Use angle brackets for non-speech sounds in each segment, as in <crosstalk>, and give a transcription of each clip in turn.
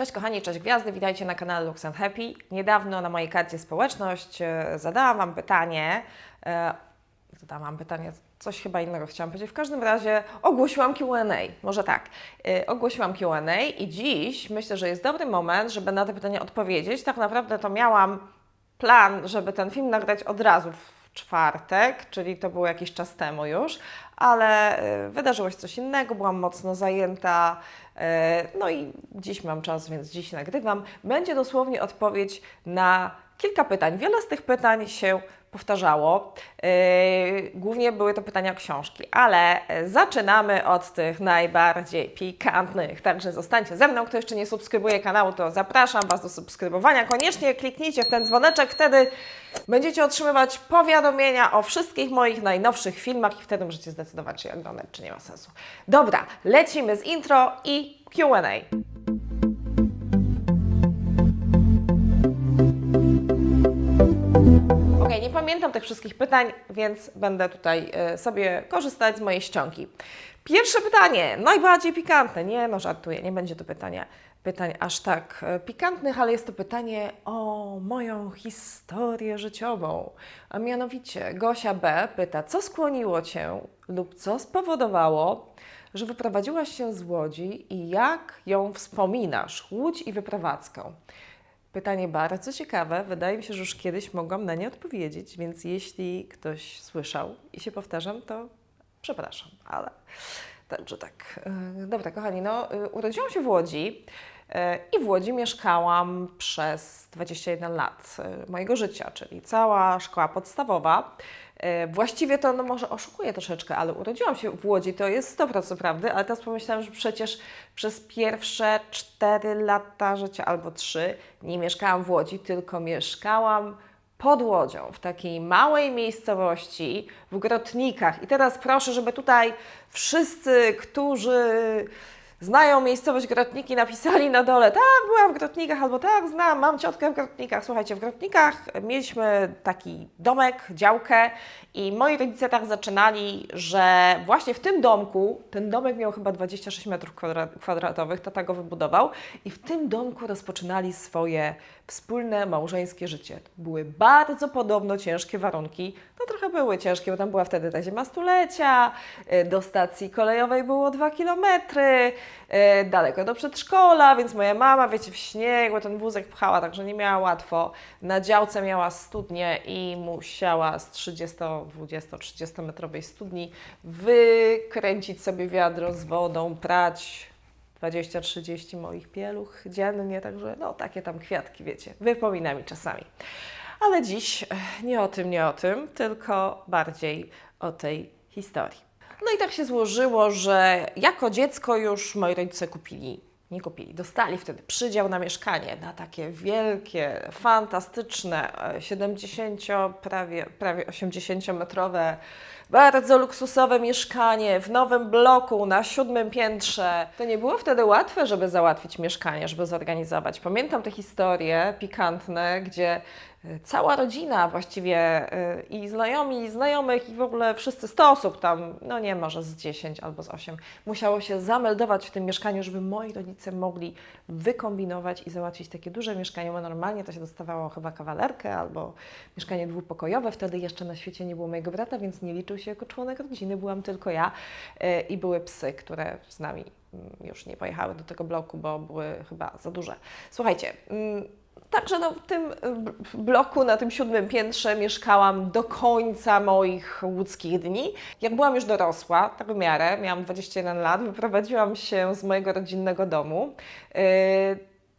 Cześć kochani, cześć gwiazdy, witajcie na kanale Lux and Happy. Niedawno na mojej karcie społeczność e, zadałam Wam pytanie, e, zadałam Wam pytanie, coś chyba innego chciałam powiedzieć, w każdym razie ogłosiłam Q&A, może tak, e, ogłosiłam Q&A i dziś myślę, że jest dobry moment, żeby na te pytania odpowiedzieć. Tak naprawdę to miałam plan, żeby ten film nagrać od razu w czwartek, czyli to było jakiś czas temu już, ale e, wydarzyło się coś innego, byłam mocno zajęta, e, no i dziś mam czas, więc dziś nagrywam. Będzie dosłownie odpowiedź na kilka pytań. Wiele z tych pytań się powtarzało. E, Głównie były to pytania o książki, ale e, zaczynamy od tych najbardziej pikantnych. Także zostańcie ze mną. Kto jeszcze nie subskrybuje kanału, to zapraszam Was do subskrybowania. Koniecznie kliknijcie w ten dzwoneczek, wtedy będziecie otrzymywać powiadomienia o wszystkich moich najnowszych filmach i wtedy możecie zdecydować, czy je oglądać, czy nie ma sensu. Dobra, lecimy z intro i Q&A. Pamiętam tych wszystkich pytań, więc będę tutaj e, sobie korzystać z mojej ściągi. Pierwsze pytanie, najbardziej pikantne. Nie, no żartuję, nie będzie to pytanie, pytań aż tak e, pikantnych, ale jest to pytanie o moją historię życiową. A mianowicie Gosia B. pyta, co skłoniło Cię lub co spowodowało, że wyprowadziłaś się z Łodzi i jak ją wspominasz? Łódź i wyprowadzkę. Pytanie bardzo ciekawe. Wydaje mi się, że już kiedyś mogłam na nie odpowiedzieć, więc jeśli ktoś słyszał i się powtarzam, to przepraszam, ale także tak. Yy, Dobra, kochani, no yy, urodziłam się w Łodzi i w Łodzi mieszkałam przez 21 lat yy, mojego życia, czyli cała szkoła podstawowa. Yy, Właściwie to no może oszukuję troszeczkę, ale urodziłam się w Łodzi, to jest 100% prawdy, ale teraz pomyślałam, że przecież przez pierwsze 4 lata życia albo 3 nie mieszkałam w Łodzi, tylko mieszkałam pod Łodzią, w takiej małej miejscowości w Grotnikach. I teraz proszę, żeby tutaj wszyscy, którzy znają miejscowość Grotniki, napisali na dole, tak, byłam w Grotnikach, albo tak, znam, mam ciotkę w Grotnikach. Słuchajcie, w Grotnikach mieliśmy taki domek, działkę i moi rodzice tak zaczynali, że właśnie w tym domku, ten domek miał chyba 26 metrów kwadra- kwadratowych, tata go wybudował i w tym domku rozpoczynali swoje wspólne małżeńskie życie. Były bardzo podobno ciężkie warunki, no trochę były ciężkie, bo tam była wtedy ta zima stulecia, y, do stacji kolejowej było 2 kilometry, y, daleko do przedszkola, więc moja mama, wiecie, w śniegu ten wózek pchała, także nie miała łatwo. Na działce miała studnię i musiała z 30, 20, 30 metrowej studni wykręcić sobie wiadro z wodą, prać 20-30 moich pieluch dziennie, także no takie tam kwiatki, wiecie, wypomina mi czasami. Ale dziś eh, nie o tym, nie o tym, tylko bardziej o tej historii. No i tak się złożyło, że jako dziecko już moi rodzice kupili, nie kupili, dostali wtedy przydział na mieszkanie, na takie wielkie, fantastyczne, e, 70, prawie, prawie 80-metrowe, bardzo luksusowe mieszkanie w nowym bloku na siódmym piętrze. To nie było wtedy łatwe, żeby załatwić mieszkanie, żeby zorganizować. Pamiętam te historie pikantne, gdzie cała rodzina właściwie y, i znajomi, i znajomych, i w ogóle wszyscy 100 osób tam, no nie może z 10 albo z 8, musiało się zameldować w tym mieszkaniu, żeby moi rodzice mogli wykombinować i załatwić takie duże mieszkanie, bo normalnie to się dostawało chyba kawalerkę albo mieszkanie dwupokojowe. Wtedy jeszcze na świecie nie było mojego brata, więc nie liczył się jako członek rodziny, byłam tylko ja y, i były psy, które z nami mm, już nie pojechały do tego bloku, bo były chyba za duże. Słuchajcie, mm, Także no, w tym bloku, na tym siódmym piętrze mieszkałam do końca moich łódzkich dni. Jak byłam już dorosła, tak w miarę, miałam 21 lat, wyprowadziłam się z mojego rodzinnego domu yy,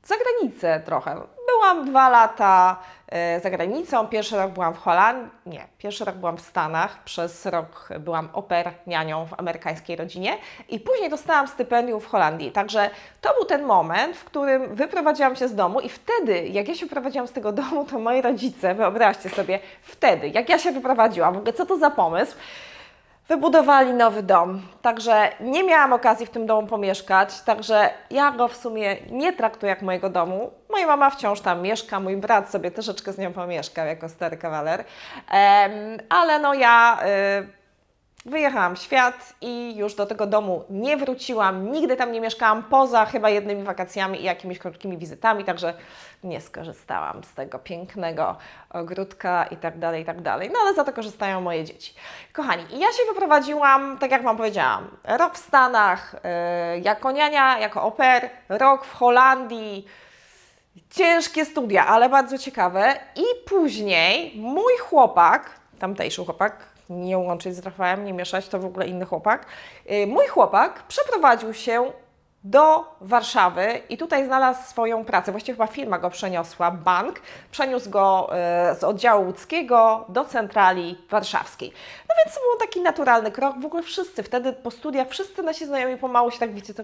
za granicę trochę. Byłam dwa lata e, za granicą. Pierwszy rok byłam w Holandii, nie, pierwszy rok byłam w Stanach. Przez rok byłam oper nianią w amerykańskiej rodzinie i później dostałam stypendium w Holandii. Także to był ten moment, w którym wyprowadziłam się z domu i wtedy, jak ja się wyprowadziłam z tego <laughs> domu, to moi rodzice, wyobraźcie sobie, wtedy, jak ja się wyprowadziłam, w ogóle co to za pomysł, wybudowali nowy dom. Także nie miałam okazji w tym domu pomieszkać, także ja go w sumie nie traktuję jak mojego domu. Moja mama wciąż tam mieszka, mój brat sobie troszeczkę z nią pomieszkał jako stary kawaler, ale no ja. Y, wyjechałam w świat i już do tego domu nie wróciłam. Nigdy tam nie mieszkałam poza chyba jednymi wakacjami i jakimiś krótkimi wizytami, także nie skorzystałam z tego pięknego ogródka i tak dalej, i tak dalej. No ale za to korzystają moje dzieci. Kochani, ja się wyprowadziłam, tak jak Wam powiedziałam, rok w Stanach, yy, jako niania, jako oper, rok w Holandii, ciężkie studia, ale bardzo ciekawe. I później mój chłopak, tamtejszy chłopak, nie łączyć z Rafałem, nie mieszać, to w ogóle inny chłopak. yy, Mój chłopak przeprowadził się do Warszawy i tutaj znalazł swoją pracę. Właściwie chyba firma go przeniosła, bank. Przeniósł go e, z oddziału łódzkiego do centrali warszawskiej. No więc to był taki naturalny krok. W ogóle wszyscy wtedy po studiach, wszyscy nasi znajomi pomału się tak, wiecie, to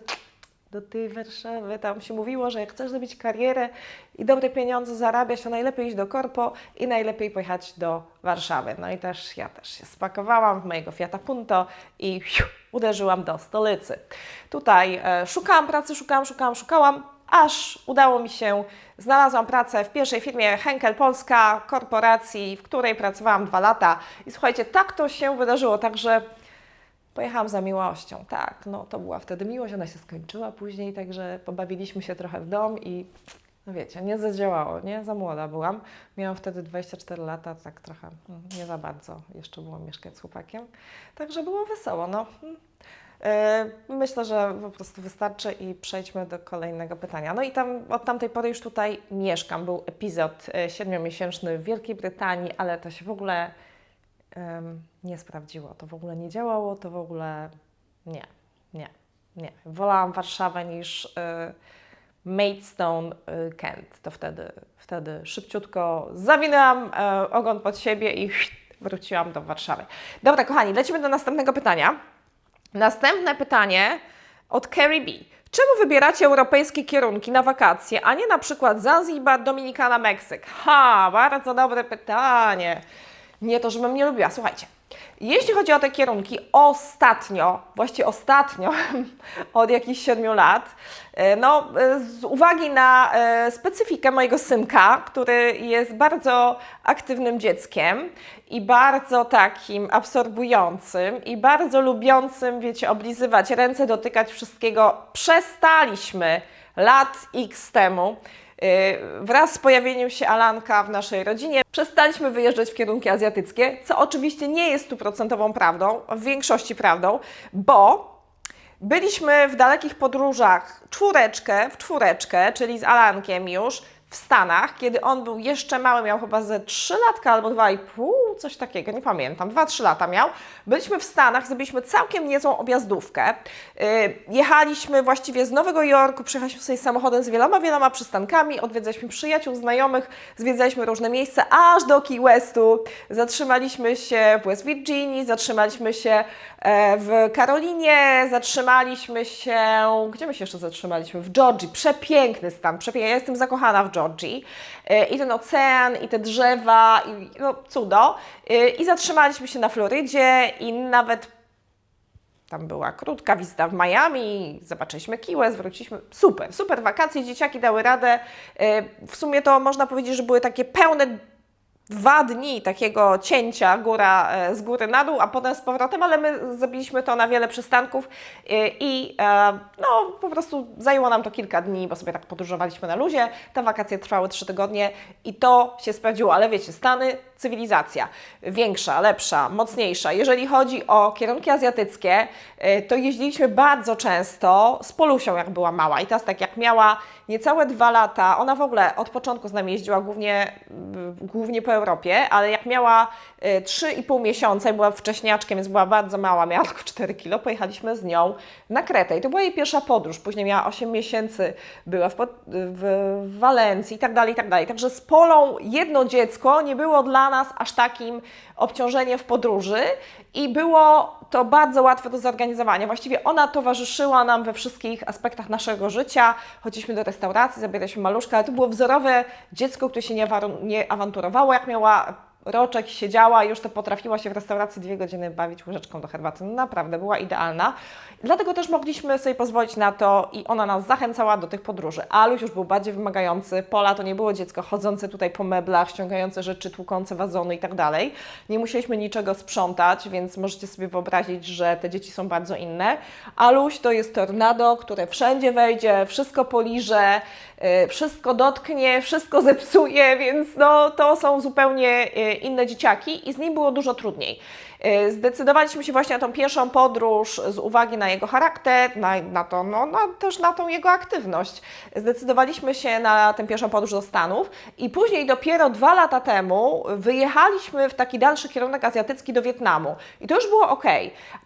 do tej Warszawy, tam się mówiło, że jak chcesz zrobić karierę i dobre pieniądze zarabiać, to najlepiej iść do korpo i najlepiej pojechać do Warszawy. No i też ja też się spakowałam w mojego Fiata Punto i uderzyłam do stolicy. Tutaj e, szukałam pracy, szukałam, szukałam, szukałam, aż udało mi się, znalazłam pracę w pierwszej firmie Henkel Polska, korporacji, w której pracowałam dwa lata. I słuchajcie, tak to się wydarzyło, także Pojechałam za miłością, tak, no to była wtedy miłość, ona się skończyła później, także pobawiliśmy się trochę w dom i no wiecie, nie zadziałało, nie? Za młoda byłam. Miałam wtedy 24 lata, tak trochę mm, nie za bardzo jeszcze było mieszkać z chłopakiem. Także było wesoło, no. Yy, Myślę, że po prostu wystarczy i przejdźmy do kolejnego pytania. No i tam od tamtej pory już tutaj mieszkam. Był epizod e, siedmiomiesięczny w Wielkiej Brytanii, ale to się w ogóle nie sprawdziło. To w ogóle nie działało, to w ogóle nie, nie, nie. Wolałam Warszawę niż y, Maidstone y, Kent. To wtedy, wtedy szybciutko zawinęłam e, ogon pod siebie i wróciłam do Warszawy. Dobra, kochani, lecimy do następnego pytania. Następne pytanie od Carrie B. Czemu wybieracie europejskie kierunki na wakacje, a nie na przykład Zanzibar, Dominikana, Meksyk? Ha, bardzo dobre pytanie. Nie to, żebym nie lubiła. Słuchajcie, jeśli chodzi o te kierunki, ostatnio, właściwie ostatnio, <laughs> od jakichś siedmiu lat, e, no, e, z uwagi na e, specyfikę mojego synka, który jest bardzo aktywnym dzieckiem i bardzo takim absorbującym i bardzo lubiącym, wiecie, oblizywać ręce, dotykać wszystkiego, przestaliśmy lat x temu Wraz z pojawieniem się Alanka w naszej rodzinie przestaliśmy wyjeżdżać w kierunki azjatyckie, co oczywiście nie jest stuprocentową prawdą, w większości prawdą, bo byliśmy w dalekich podróżach czwóreczkę w czwóreczkę, czyli z Alankiem już w Stanach, kiedy on był jeszcze mały, miał chyba ze 3 latka albo 2,5, coś takiego, nie pamiętam, 2-3 lata miał. Byliśmy w Stanach, zrobiliśmy całkiem niezłą objazdówkę. Yy, jechaliśmy właściwie z Nowego Jorku, przyjechaliśmy sobie samochodem z wieloma, wieloma przystankami, odwiedzaliśmy przyjaciół, znajomych, zwiedzaliśmy różne miejsca, aż do Key Westu. Zatrzymaliśmy się w West Virginii, zatrzymaliśmy się e, w Karolinie, zatrzymaliśmy się, gdzie my się jeszcze zatrzymaliśmy? W Georgii. Przepiękny stan, przepiękny. Ja jestem zakochana w Georgii. E, I ten ocean, i te drzewa, i no cudo. E, I zatrzymaliśmy się na Florydzie i nawet tam była krótka wizyta w Miami, zobaczyliśmy Key West, wróciliśmy. Super, super wakacje, dzieciaki dały radę. E, W sumie to można powiedzieć, że były takie pełne dwa dni takiego cięcia góra e, z góry na dół, a potem z powrotem, ale my zrobiliśmy to na wiele przystanków e, i e, no po prostu zajęło nam to kilka dni, bo sobie tak podróżowaliśmy na luzie. Te wakacje trwały trzy tygodnie i to się sprawdziło, ale wiecie, Stany, cywilizacja większa, lepsza, mocniejsza. Jeżeli chodzi o kierunki azjatyckie, to jeździliśmy bardzo często z Polusią, jak była mała i teraz tak jak miała niecałe dwa lata, ona w ogóle od początku z nami jeździła głównie, głównie po Europie, ale jak miała e, 3,5 miesiąca i była wcześniaczkiem, więc była bardzo mała, miała tylko 4 kilo, pojechaliśmy z nią na Kretę i to była jej pierwsza podróż. Później miała 8 miesięcy, była w, w Walencji i tak dalej, i tak dalej. Także z Polą jedno dziecko nie było dla nas aż takim obciążeniem w podróży i było to bardzo łatwe do zorganizowania. Właściwie ona towarzyszyła nam we wszystkich aspektach naszego życia. Chodziliśmy do restauracji, zabieraliśmy maluszka, ale to było wzorowe dziecko, które się nie, nie awanturowało. Jak miała roczek siedziała i już to potrafiła się w restauracji dwie godziny bawić łyżeczką do herbaty. No naprawdę, była idealna. Dlatego też mogliśmy sobie pozwolić na to i ona nas zachęcała do tych podróży. Aluś już był bardziej wymagający. Pola to nie było dziecko chodzące tutaj po meblach, ściągające rzeczy, tłukące wazony i tak dalej. Nie musieliśmy niczego sprzątać, więc możecie sobie wyobrazić, że te dzieci są bardzo inne. Aluś to jest tornado, które wszędzie wejdzie, wszystko poliże, y, wszystko dotknie, wszystko zepsuje, więc no, to są zupełnie y, inne dzieciaki i z nim było dużo trudniej. Y, Zdecydowaliśmy się właśnie na tą pierwszą podróż z uwagi na jego charakter, na, na to, no, też na tą jego aktywność. Zdecydowaliśmy się na tę pierwszą podróż do Stanów i później dopiero dwa lata temu wyjechaliśmy w taki dalszy kierunek azjatycki do Wietnamu i to już było ok.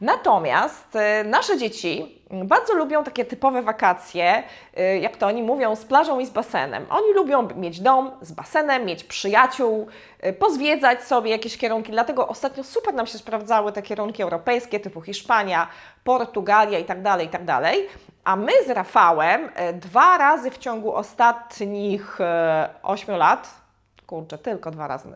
Natomiast y, nasze dzieci bardzo lubią takie typowe wakacje, y, jak to oni mówią, z plażą i z basenem. Oni lubią mieć dom z basenem, mieć przyjaciół, y, pozwiedzać sobie jakieś kierunki. Dlatego ostatnio super nam się sprawdzały te kierunki europejskie typu Hiszpania, Portugalia i tak dalej, i tak. A my z Rafałem y, dwa razy w ciągu ostatnich 8 lat, kurczę, tylko dwa razy.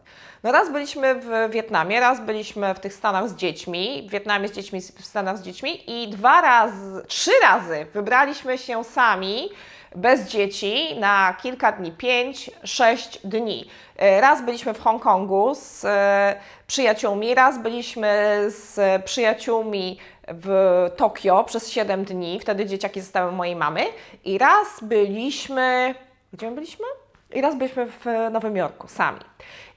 No raz byliśmy w Wietnamie, raz byliśmy w tych Stanach z dziećmi, w Wietnamie z dziećmi, w Stanach z dziećmi i dwa razy, trzy razy wybraliśmy się sami bez dzieci na kilka dni, pięć, sześć dni. E, Raz byliśmy w Hongkongu z e, przyjaciółmi, raz byliśmy z przyjaciółmi w Tokio przez 7 dni, wtedy dzieciaki zostały mojej mamy i raz byliśmy, gdzie my byliśmy? I raz byliśmy w Nowym Jorku sami.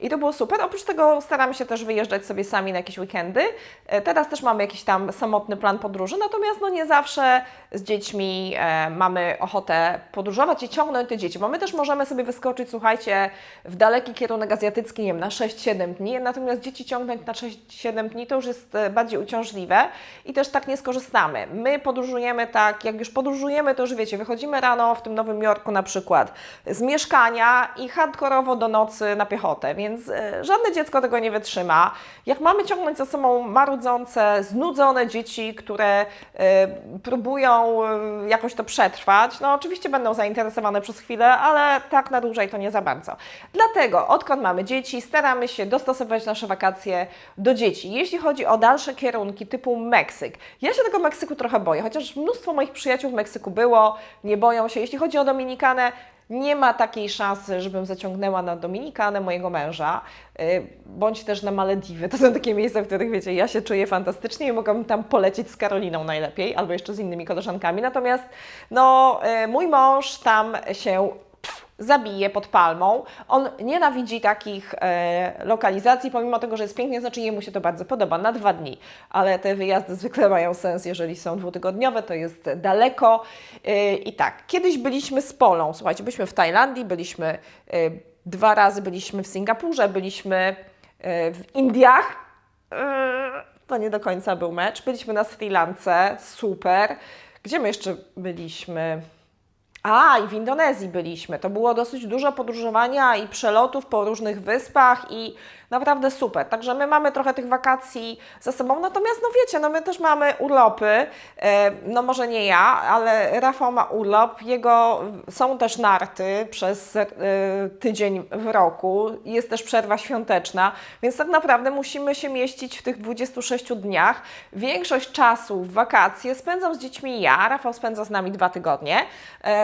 I to było super. Oprócz tego staramy się też wyjeżdżać sobie sami na jakieś weekendy. E, Teraz też mamy jakiś tam samotny plan podróży, natomiast no nie zawsze z dziećmi e, mamy ochotę podróżować i ciągnąć te dzieci, bo my też możemy sobie wyskoczyć, słuchajcie, w daleki kierunek azjatycki, nie wiem, na 6-7 dni, natomiast dzieci ciągnąć na 6-7 dni to już jest e, bardziej uciążliwe i też tak nie skorzystamy. My podróżujemy tak, jak już podróżujemy, to już wiecie, wychodzimy rano w tym Nowym Jorku na przykład z mieszkania i hardkorowo do nocy na piechotę, więc e, żadne dziecko tego nie wytrzyma. Jak mamy ciągnąć za sobą marudzące, znudzone dzieci, które e, próbują e, jakoś to przetrwać, no oczywiście będą zainteresowane przez chwilę, ale tak na dłużej to nie za bardzo. Dlatego, odkąd mamy dzieci, staramy się dostosować nasze wakacje do dzieci. Jeśli chodzi o dalsze kierunki typu Meksyk, ja się tego Meksyku trochę boję, chociaż mnóstwo moich przyjaciół w Meksyku było, nie boją się. Jeśli chodzi o Dominikanę, nie ma takiej szansy, żebym zaciągnęła na Dominikanę mojego męża, y, bądź też na Malediwy. To są takie miejsca, w których wiecie, ja się czuję fantastycznie i mogłabym tam polecieć z Karoliną najlepiej, albo jeszcze z innymi koleżankami. Natomiast no, y, mój mąż tam się zabije pod palmą. On nienawidzi takich e, lokalizacji, pomimo tego, że jest pięknie, znaczy jemu się to bardzo podoba, na dwa dni. Ale te wyjazdy zwykle mają sens, jeżeli są dwutygodniowe, to jest daleko. E, I tak, kiedyś byliśmy z Polą, słuchajcie, byliśmy w Tajlandii, byliśmy e, dwa razy, byliśmy w Singapurze, byliśmy e, w Indiach. E, to nie do końca był mecz. Byliśmy na Sri Lance, super. Gdzie my jeszcze byliśmy? A, i w Indonezji byliśmy. To było dosyć dużo podróżowania i przelotów po różnych wyspach i naprawdę super. Także my mamy trochę tych wakacji za sobą, natomiast no wiecie, no my też mamy urlopy. E, No może nie ja, ale Rafał ma urlop. Jego są też narty przez e, tydzień w roku. Jest też przerwa świąteczna, więc tak naprawdę musimy się mieścić w tych 26 dniach. Większość czasu w wakacje spędzam z dziećmi ja. Rafał spędza z nami dwa tygodnie.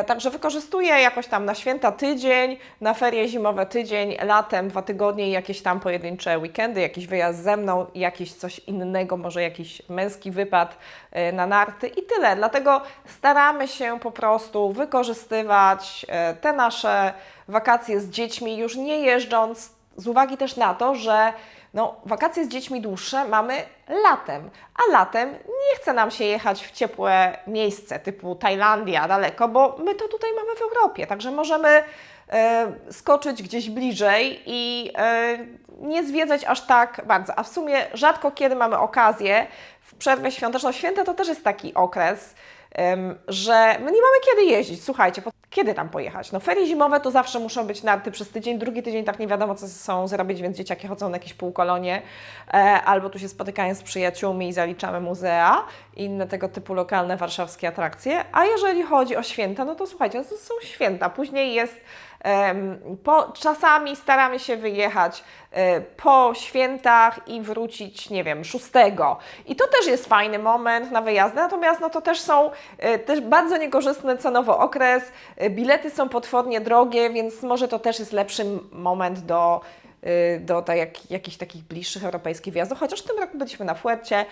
Także wykorzystuję jakoś tam na święta tydzień, na ferie zimowe tydzień, latem dwa tygodnie i jakieś tam pojedyncze weekendy, jakiś wyjazd ze mną, jakiś coś innego, może jakiś męski wypad e, na narty i tyle. Dlatego staramy się po prostu wykorzystywać e, te nasze wakacje z dziećmi, już nie jeżdżąc, z uwagi też na to, że no, wakacje z dziećmi dłuższe mamy latem, a latem nie chce nam się jechać w ciepłe miejsce typu Tajlandia daleko, bo my to tutaj mamy w Europie, także możemy e, skoczyć gdzieś bliżej i e, nie zwiedzać aż tak bardzo. A w sumie rzadko kiedy mamy okazję w przerwę świąteczną. Święta to też jest taki okres, że my nie mamy kiedy jeździć. Słuchajcie, kiedy tam pojechać? No ferie zimowe to zawsze muszą być narty przez tydzień, drugi tydzień tak nie wiadomo co sobą zrobić, więc dzieciaki chodzą na jakieś półkolonie e, albo tu się spotykają z przyjaciółmi i zaliczamy muzea i inne tego typu lokalne warszawskie atrakcje. A jeżeli chodzi o święta, no to słuchajcie, no to są święta. Później jest po, czasami staramy się wyjechać e, po świętach i wrócić, nie wiem, szóstego. I to też jest fajny moment na wyjazdy, natomiast no to też są e, też bardzo niekorzystny cenowo okres. E, Bilety są potwornie drogie, więc może to też jest lepszy moment do do tak jak, jakichś takich bliższych europejskich wjazdów, chociaż w tym roku byliśmy na Fuercie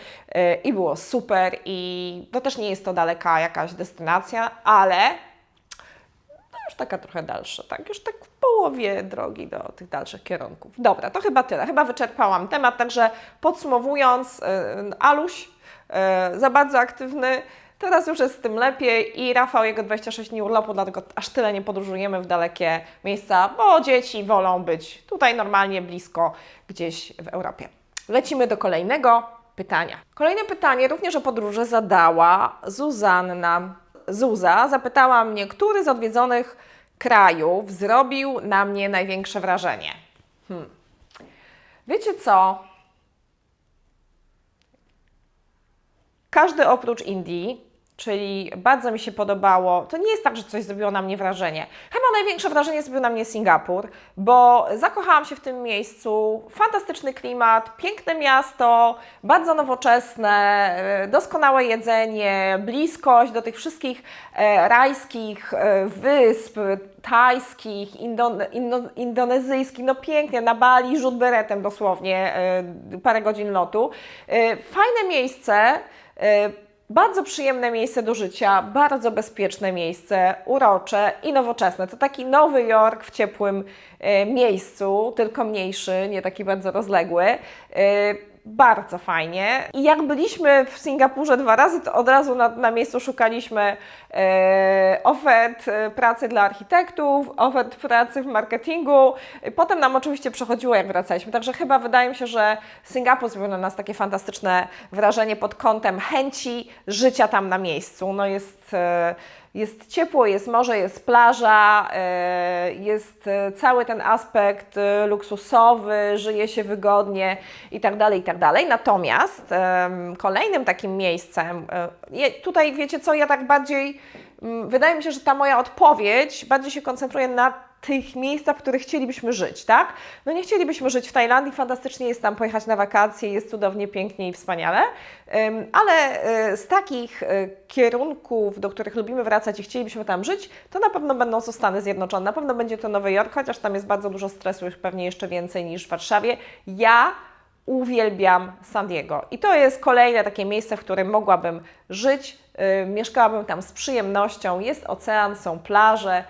i było super i to też nie jest to daleka jakaś destynacja, ale już taka trochę dalsza, tak? Już tak w połowie drogi do tych dalszych kierunków. Dobra, to chyba tyle. Chyba wyczerpałam temat, także podsumowując, yy, Aluś yy, za bardzo aktywny, teraz już jest z tym lepiej i Rafał jego 26 dni urlopu, dlatego aż tyle nie podróżujemy w dalekie miejsca, bo dzieci wolą być tutaj normalnie blisko gdzieś w Europie. Lecimy do kolejnego pytania. Kolejne pytanie również o podróże zadała Zuzanna. Zuza zapytała mnie, który z odwiedzonych krajów zrobił na mnie największe wrażenie. Hmm. Wiecie co? Każdy oprócz Indii, czyli bardzo mi się podobało, to nie jest tak, że coś zrobiło na mnie wrażenie. Chyba największe wrażenie zrobił na mnie Singapur, bo zakochałam się w tym miejscu. Fantastyczny klimat, piękne miasto, bardzo nowoczesne, e, doskonałe jedzenie, bliskość do tych wszystkich e, rajskich e, wysp, tajskich, indon, indo, indonezyjskich, no pięknie, na Bali rzut beretem dosłownie, parę godzin lotu. Fajne miejsce, bardzo przyjemne miejsce do życia, bardzo bezpieczne miejsce, urocze i nowoczesne. To taki Nowy Jork w ciepłym e, miejscu, tylko mniejszy, nie taki bardzo rozległy. Bardzo fajnie. I jak byliśmy w Singapurze dwa razy, to od razu na, na miejscu szukaliśmy e, ofert e, pracy dla architektów, ofert pracy w marketingu. Potem nam oczywiście przechodziło, jak wracaliśmy. Także chyba wydaje mi się, że Singapur zrobił na nas takie fantastyczne wrażenie pod kątem chęci życia tam na miejscu. No jest, e, jest ciepło, jest morze, jest plaża, e, jest e, cały ten aspekt e, luksusowy, żyje się wygodnie i tak dalej, i tak. Natomiast kolejnym takim miejscem, tutaj wiecie co, ja tak bardziej, mm, wydaje mi się, że ta moja odpowiedź bardziej się koncentruje na tych miejscach, w których chcielibyśmy żyć, tak? No nie chcielibyśmy żyć w Tajlandii, fantastycznie jest tam pojechać na wakacje, jest cudownie, pięknie i wspaniale, ale e, z takich e, kierunków, do których lubimy wracać i chcielibyśmy tam żyć, to na pewno będą to Stany Zjednoczone, na pewno będzie to Nowy Jork, chociaż tam jest bardzo dużo stresu, już pewnie jeszcze więcej niż w Warszawie. Ja uwielbiam San Diego. I to jest kolejne takie miejsce, w którym mogłabym żyć, y, mieszkałabym tam z przyjemnością, jest ocean, są plaże,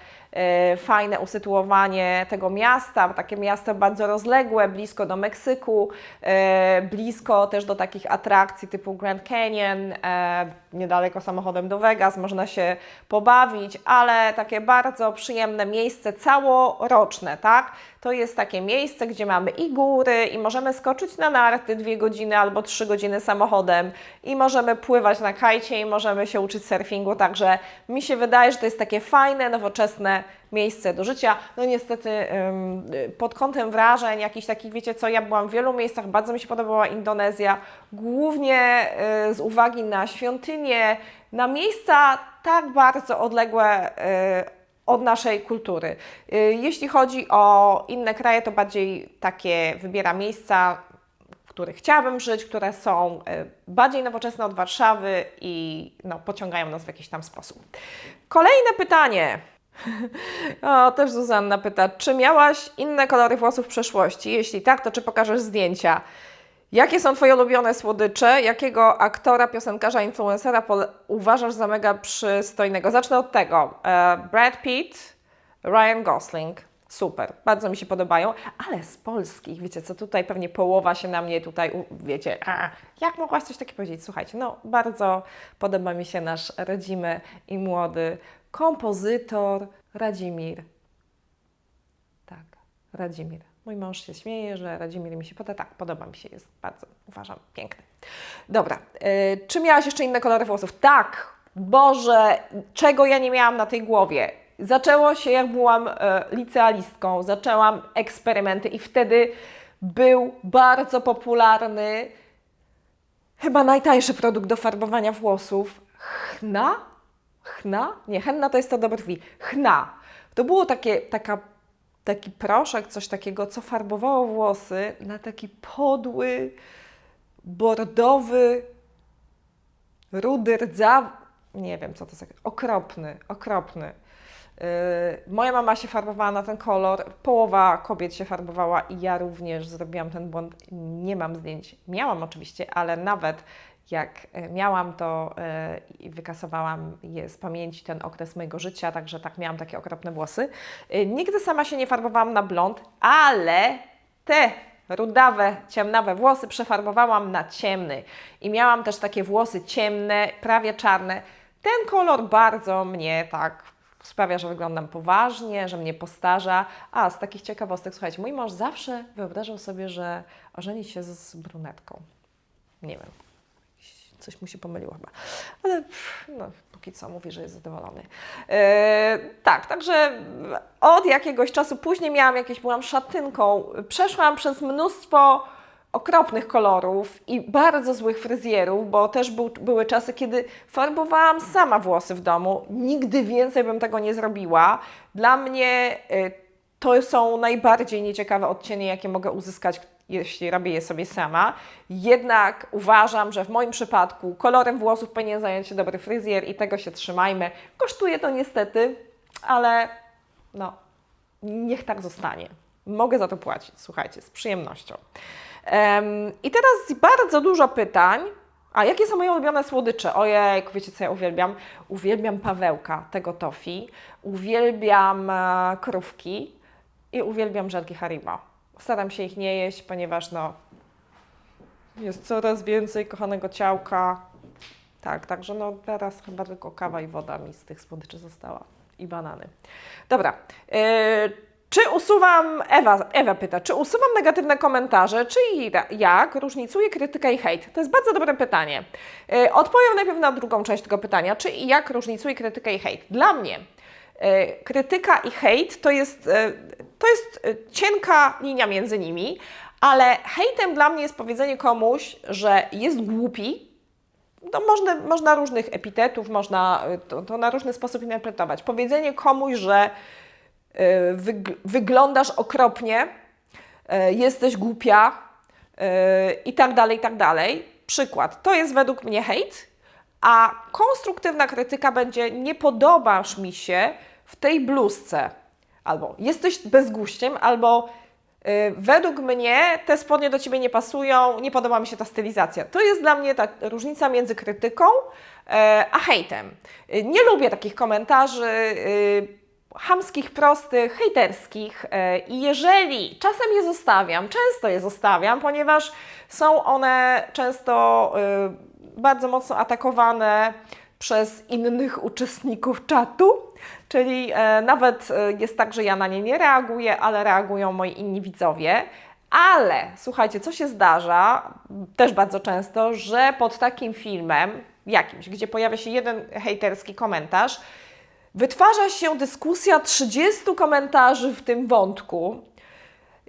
fajne usytuowanie tego miasta, takie miasto bardzo rozległe, blisko do Meksyku, y, blisko też do takich atrakcji typu Grand Canyon, e, niedaleko samochodem do Vegas, można się pobawić, ale takie bardzo przyjemne miejsce całoroczne, tak? To jest takie miejsce, gdzie mamy i góry, i możemy skoczyć na narty dwie godziny albo trzy godziny samochodem, i możemy pływać na kajcie, i możemy się uczyć surfingu. Także mi się wydaje, że to jest takie fajne, nowoczesne miejsce do życia. No niestety pod kątem wrażeń, jakichś takich, wiecie co, ja byłam w wielu miejscach, bardzo mi się podobała Indonezja, głównie y, z uwagi na świątynie, na miejsca tak bardzo odległe y, od naszej kultury. Y, Jeśli chodzi o inne kraje, to bardziej takie wybieram miejsca, w których chciałabym żyć, które są y, bardziej nowoczesne od Warszawy i no, pociągają nas w jakiś tam sposób. Kolejne pytanie. <laughs> O, też Zuzanna pyta, czy miałaś inne kolory włosów w przeszłości? Jeśli tak, to czy pokażesz zdjęcia? Jakie są Twoje ulubione słodycze? Jakiego aktora, piosenkarza, influencera uważasz za mega przystojnego? Zacznę od tego. E, Brad Pitt, Ryan Gosling. Super, bardzo mi się podobają, ale z polskich, wiecie co, tutaj pewnie połowa się na mnie tutaj, wiecie, a, jak mogłaś coś takiego powiedzieć? Słuchajcie, no bardzo podoba mi się nasz rodzimy i młody kompozytor Radzimir tak, Radzimir. Mój mąż się śmieje, że Radzimir mi się podoba. Tak, podoba mi się, jest bardzo, uważam, piękny. Dobra, y, czy miałaś jeszcze inne kolory włosów? Tak, Boże, czego ja nie miałam na tej głowie? Zaczęło się, jak byłam e, licealistką, zaczęłam eksperymenty i wtedy był bardzo popularny, chyba najtańszy produkt do farbowania włosów, chna? Chna? Nie, henna to jest to do brwi. Chna. To było takie, taka, taki proszek, coś takiego, co farbowało włosy na taki podły, bordowy, rudy, rdzaw, nie wiem co to jest, okropny, okropny. Yy, moja mama się farbowała na ten kolor, połowa kobiet się farbowała i ja również zrobiłam ten błąd. Nie mam zdjęć. Miałam oczywiście, ale nawet jak e, miałam to e, i wykasowałam je z pamięci ten okres mojego życia, także tak miałam takie okropne włosy. E, Nigdy sama się nie farbowałam na blond, ale te rudawe, ciemnawe włosy przefarbowałam na ciemny i miałam też takie włosy ciemne, prawie czarne. Ten kolor bardzo mnie tak sprawia, że wyglądam poważnie, że mnie postarza. A z takich ciekawostek, słuchajcie, mój mąż zawsze wyobrażał sobie, że ożeni się z brunetką. Nie wiem, coś mu się pomyliło chyba. Ale no, póki co mówi, że jest zadowolony. E, tak, także od jakiegoś czasu później miałam jakieś, byłam szatynką, przeszłam przez mnóstwo okropnych kolorów i bardzo złych fryzjerów, bo też był, były czasy, kiedy farbowałam sama włosy w domu. Nigdy więcej bym tego nie zrobiła. Dla mnie y, to są najbardziej nieciekawe odcienie, jakie mogę uzyskać, jeśli robię je sobie sama. Jednak uważam, że w moim przypadku kolorem włosów powinien zająć się dobry fryzjer i tego się trzymajmy. Kosztuje to niestety, ale no, niech tak zostanie. Mogę za to płacić, słuchajcie, z przyjemnością. Em, I teraz bardzo dużo pytań. A jakie są moje ulubione słodycze? Ojej, wiecie co ja uwielbiam? Uwielbiam Pawełka, tego tofi. Uwielbiam e, krówki i uwielbiam żelki Haribo. Staram się ich nie jeść, ponieważ no, jest coraz więcej kochanego ciałka. Tak, także no teraz chyba tylko kawa i woda mi z tych słodyczy została. I banany. Dobra. Yy, czy usuwam, Ewa, Ewa pyta, czy usuwam negatywne komentarze, czy jak różnicuję krytykę i hejt? To jest bardzo dobre pytanie. Yy, odpowiem najpierw na drugą część tego pytania, czy i jak różnicuję krytykę i hejt. Dla mnie krytyka i hejt to jest, yy, to jest yy, cienka linia między nimi, ale hejtem dla mnie jest powiedzenie komuś, że jest głupi, no można, można różnych epitetów, można to, to na różny sposób interpretować. Powiedzenie komuś, że wyg- wyglądasz okropnie, jesteś głupia i tak dalej, i tak dalej. Przykład. To jest według mnie hejt, a konstruktywna krytyka będzie nie podobasz mi się w tej bluzce. Albo jesteś bezguściem, albo y, według mnie te spodnie do Ciebie nie pasują, nie podoba mi się ta stylizacja. To jest dla mnie ta różnica między krytyką e, a hejtem. Y, Nie lubię takich komentarzy y, chamskich, prostych, hejterskich e, i jeżeli czasem je zostawiam, często je zostawiam, ponieważ są one często y, bardzo mocno atakowane przez innych uczestników czatu, czyli e, nawet e, jest tak, że ja na nie nie reaguję, ale reagują moi inni widzowie. Ale słuchajcie, co się zdarza też bardzo często, że pod takim filmem jakimś, gdzie pojawia się jeden hejterski komentarz, wytwarza się dyskusja 30 komentarzy w tym wątku.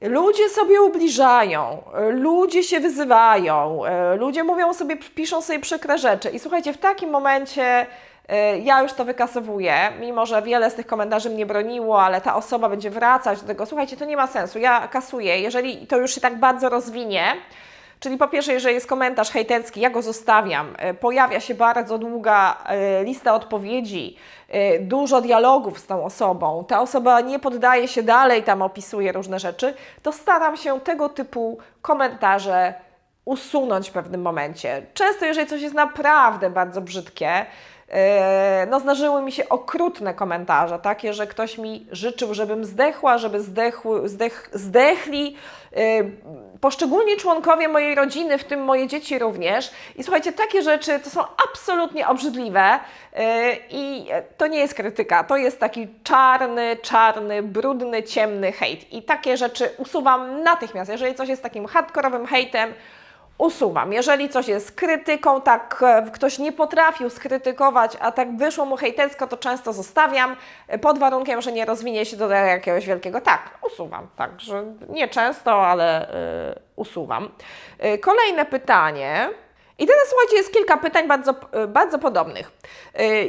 Ludzie sobie ubliżają, ludzie się wyzywają, e, ludzie mówią sobie, piszą sobie przykre rzeczy. I słuchajcie, w takim momencie ja już to wykasowuję, mimo że wiele z tych komentarzy mnie broniło, ale ta osoba będzie wracać do tego. Słuchajcie, to nie ma sensu. Ja kasuję, jeżeli to już się tak bardzo rozwinie. Czyli po pierwsze, jeżeli jest komentarz hejterski, ja go zostawiam. E, Pojawia się bardzo długa e, lista odpowiedzi, e, dużo dialogów z tą osobą. Ta osoba nie poddaje się dalej, tam opisuje różne rzeczy, to staram się tego typu komentarze usunąć w pewnym momencie. Często, jeżeli coś jest naprawdę bardzo brzydkie, e, no zdarzyły mi się okrutne komentarze, takie, że ktoś mi życzył, żebym zdechła, żeby zdechły, zdech, zdechli e, poszczególni członkowie mojej rodziny, w tym moje dzieci również. I słuchajcie, takie rzeczy to są absolutnie obrzydliwe e, i to nie jest krytyka, to jest taki czarny, czarny, brudny, ciemny hejt. I takie rzeczy usuwam natychmiast. Jeżeli coś jest takim hardkorowym hejtem, usuwam. Jeżeli coś jest krytyką, tak e, ktoś nie potrafił skrytykować, a tak wyszło mu hejtersko, to często zostawiam, e, pod warunkiem, że nie rozwinie się do jakiegoś wielkiego. Tak, usuwam. Także nie często, ale y, usuwam. Y, kolejne pytanie. I teraz słuchajcie, jest kilka pytań bardzo, bardzo podobnych.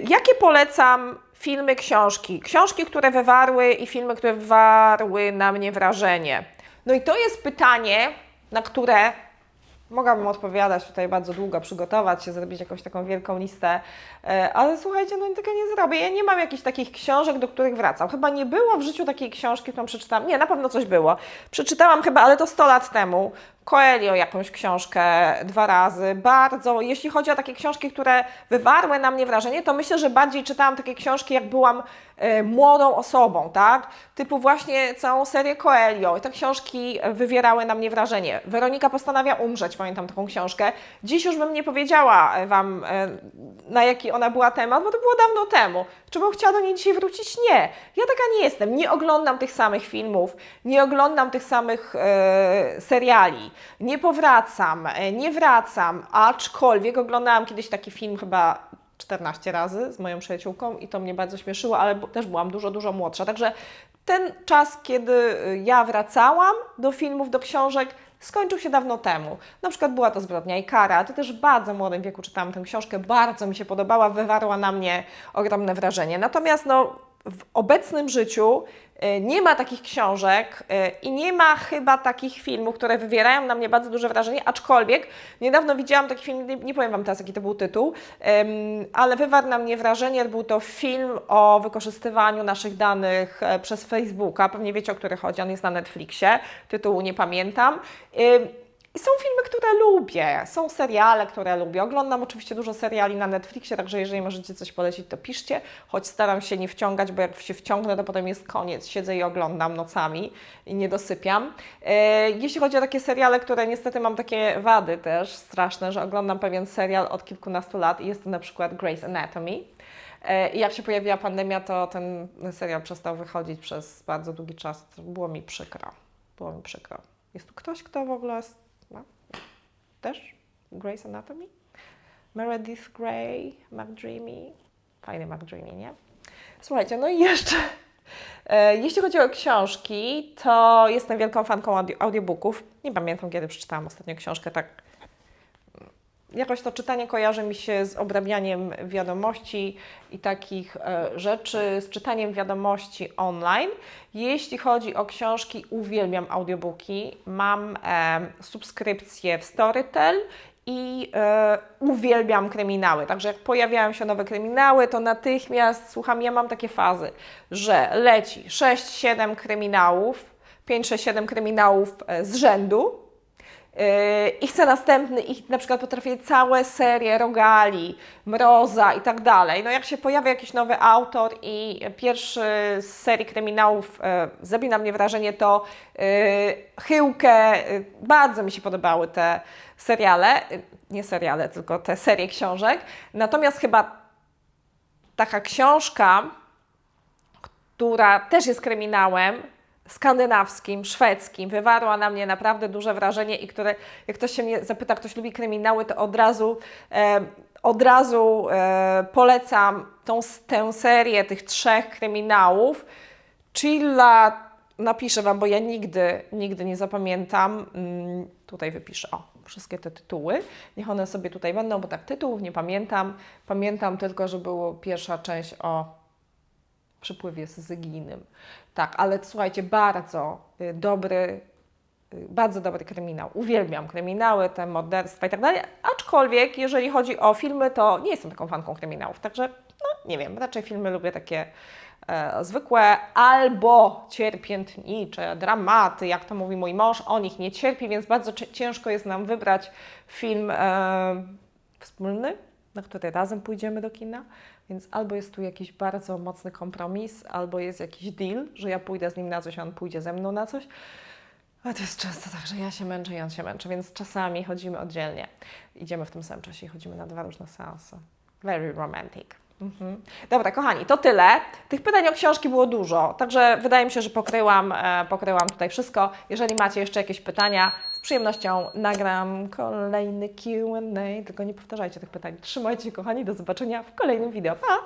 Jakie polecam filmy, książki? Książki, które wywarły i filmy, które wywarły na mnie wrażenie. No i to jest pytanie, na które Mogłabym odpowiadać tutaj bardzo długo, przygotować się, zrobić jakąś taką wielką listę, e, ale słuchajcie, no tego nie zrobię. Ja nie mam jakichś takich książek, do których wracam. Chyba nie było w życiu takiej książki, którą przeczytałam. Nie, na pewno coś było. Przeczytałam chyba, ale to 100 lat temu. Coelho jakąś książkę dwa razy. Bardzo, jeśli chodzi o takie książki, które wywarły na mnie wrażenie, to myślę, że bardziej czytałam takie książki, jak byłam młodą osobą, tak? Typu właśnie całą serię Coelho. I te książki wywierały na mnie wrażenie. Weronika postanawia umrzeć, pamiętam taką książkę. Dziś już bym nie powiedziała e, Wam, e, na jaki ona była temat, bo to było dawno temu. Czy bym chciała do niej dzisiaj wrócić? Nie. Ja taka nie jestem. Nie oglądam tych samych filmów, nie oglądam tych samych e, seriali, nie powracam, e, nie wracam, aczkolwiek oglądałam kiedyś taki film chyba 14 razy z moją przyjaciółką i to mnie bardzo śmieszyło, ale też byłam dużo, dużo młodsza. Także ten czas, kiedy y, ja wracałam do filmów, do książek, skończył się dawno temu. Na przykład była to Zbrodnia i Kara. To też w bardzo młodym wieku czytałam tę książkę, bardzo mi się podobała, wywarła na mnie ogromne wrażenie. Natomiast no, w obecnym życiu y, nie ma takich książek y, i nie ma chyba takich filmów, które wywierają na mnie bardzo duże wrażenie, aczkolwiek niedawno widziałam taki film, nie, nie powiem Wam teraz jaki to był tytuł, ale wywarł na mnie wrażenie, był to film o wykorzystywaniu naszych danych e, przez Facebooka, pewnie wiecie o który chodzi, on jest na Netflixie, tytułu nie pamiętam. I są filmy, które lubię, są seriale, które lubię. Oglądam oczywiście dużo seriali na Netflixie, także jeżeli możecie coś polecić, to piszcie, choć staram się nie wciągać, bo jak się wciągnę, to potem jest koniec. Siedzę i oglądam nocami i nie dosypiam. E, Jeśli chodzi o takie seriale, które niestety mam takie wady też straszne, że oglądam pewien serial od kilkunastu lat i jest to na przykład Grey's Anatomy. E, I jak się pojawiła pandemia, to ten serial przestał wychodzić przez bardzo długi czas. Było mi przykro. Było mi przykro. Jest tu ktoś, kto w ogóle ma też Grey's Anatomy? Meredith Grey, McDreamy. Fajny McDreamy, nie? Słuchajcie, no i jeszcze, e, jeśli chodzi o książki, to jestem wielką fanką audio, audiobooków. Nie pamiętam, kiedy przeczytałam ostatnio książkę tak jakoś to czytanie kojarzy mi się z obrabianiem wiadomości i takich e, rzeczy, z czytaniem wiadomości online. Jeśli chodzi o książki, uwielbiam audiobooki. Mam e, subskrypcję w Storytel i e, uwielbiam kryminały. Także jak pojawiają się nowe kryminały, to natychmiast słucham. Ja mam takie fazy, że leci 6-7 kryminałów, 5-6-7 kryminałów e, z rzędu. Yy, I chcę następny, i na przykład potrafię całe serie Rogali, Mroza i tak dalej. No jak się pojawia jakiś nowy autor i pierwszy z serii kryminałów e, zrobi na mnie wrażenie, to e, Chyłkę, bardzo mi się podobały te seriale, nie seriale, tylko te serie książek. Natomiast chyba taka książka, która też jest kryminałem, skandynawskim, szwedzkim, wywarła na mnie naprawdę duże wrażenie i które, jak ktoś się mnie zapyta, ktoś lubi kryminały, to od razu, e, od razu e, polecam tą, tę serię tych trzech kryminałów. Chilla napiszę Wam, bo ja nigdy, nigdy nie zapamiętam. Mm, tutaj wypiszę, o, wszystkie te tytuły. Niech one sobie tutaj będą, bo tak tytułów nie pamiętam. Pamiętam tylko, że była pierwsza część o przypływie syzylijnym. Tak, ale słuchajcie, bardzo y, dobry, y, bardzo dobry kryminał. Uwielbiam kryminały, te morderstwa i tak dalej. Aczkolwiek, jeżeli chodzi o filmy, to nie jestem taką fanką kryminałów. Także, no nie wiem, raczej filmy lubię takie e, zwykłe albo cierpiętnicze, dramaty, jak to mówi mój mąż. On ich nie cierpi, więc bardzo ciężko jest nam wybrać film e, wspólny, na który razem pójdziemy do kina. Więc albo jest tu jakiś bardzo mocny kompromis, albo jest jakiś deal, że ja pójdę z nim na coś, a on pójdzie ze mną na coś. A to jest często tak, że ja się męczę i on się męczy, więc czasami chodzimy oddzielnie. Idziemy w tym samym czasie i chodzimy na dwa różne seanse. Very romantic. Mhm. Dobra, kochani, to tyle. Tych pytań o książki było dużo, także wydaje mi się, że pokryłam, e, pokryłam tutaj wszystko. Jeżeli macie jeszcze jakieś pytania, z przyjemnością nagram kolejny Q&A, tylko nie powtarzajcie tych pytań. Trzymajcie się, kochani, do zobaczenia w kolejnym wideo. Pa!